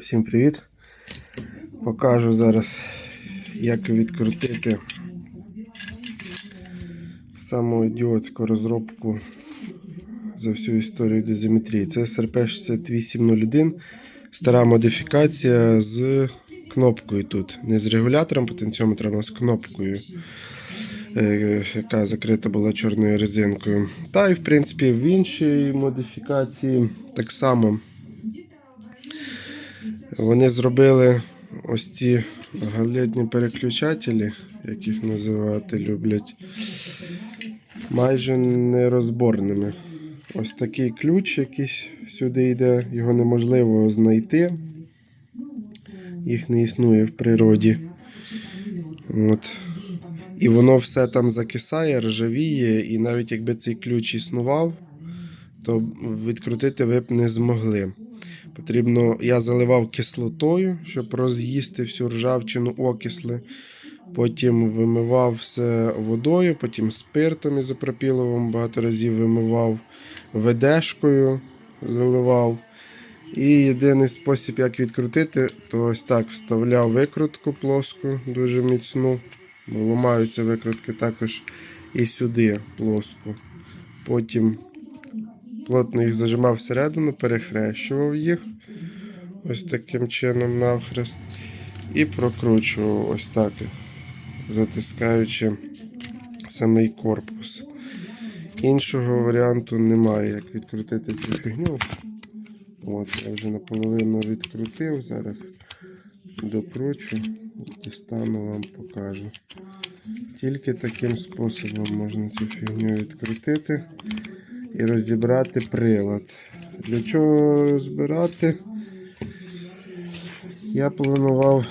Всім привіт! Покажу зараз, як відкрутити саму ідіотську розробку за всю історію дозиметрії. Це SRP 6801, стара модифікація з кнопкою тут. Не з регулятором потенціометра, а з кнопкою, е, яка закрита була чорною резинкою. Та і в принципі в іншій модифікації так само. Вони зробили ось ці галетні переключателі, як їх називати люблять, майже нерозборними. Ось такий ключ якийсь сюди йде, його неможливо знайти. Їх не існує в природі. От. І воно все там закисає, ржавіє, і навіть якби цей ключ існував, то відкрутити ви б не змогли. Потрібно, я заливав кислотою, щоб роз'їсти всю ржавчину окисли. Потім вимивав все водою, потім спиртом ізопропіловим багато разів вимивав ведешкою, заливав. І єдиний спосіб, як відкрутити, то ось так вставляв викрутку плоску, дуже міцну. Бо ламаються викрутки також і сюди плоску. Потім плотно їх зажимав всередину, перехрещував їх ось таким чином навхрест. І прокручував ось так, затискаючи самий корпус. Іншого варіанту немає, як відкрутити цю фігню. От, я вже наполовину відкрутив, зараз докручу, дістану вам покажу. Тільки таким способом можна цю фігню відкрутити і розібрати прилад. Для чого розбирати? Я планував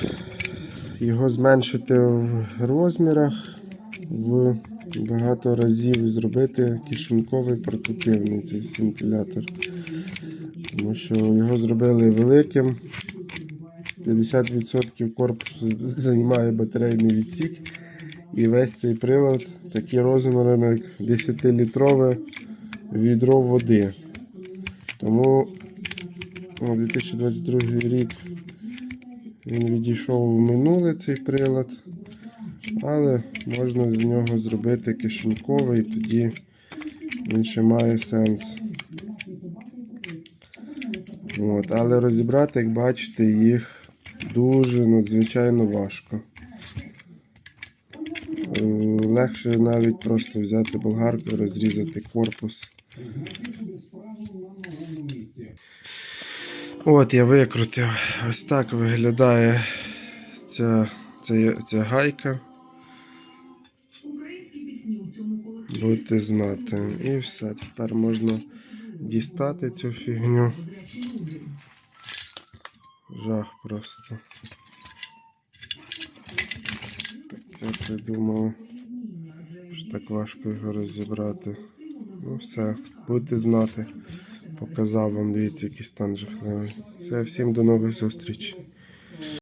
його зменшити в розмірах в багато разів зробити кишеньковий портативний цей синтилятор. Тому що його зробили великим. 50% корпусу займає батарейний відсік. І весь цей прилад такі розмірами, як 10-літрове відро води. Тому о, 2022 рік він відійшов в минуле цей прилад, але можна з нього зробити кишеньковий, тоді він ще має сенс. От, але розібрати, як бачите, їх дуже надзвичайно важко. Е, Легше навіть просто взяти болгарку і розрізати корпус. От я викрутив. Ось так виглядає ця, ця, ця гайка. Будете знати. І все. Тепер можна дістати цю фігню. Жах просто. Так я придумав, що так важко його розібрати. Ну все, будете знати. Показав вам, дивіться, який стан жахливий. Все, всім до нових зустрічей.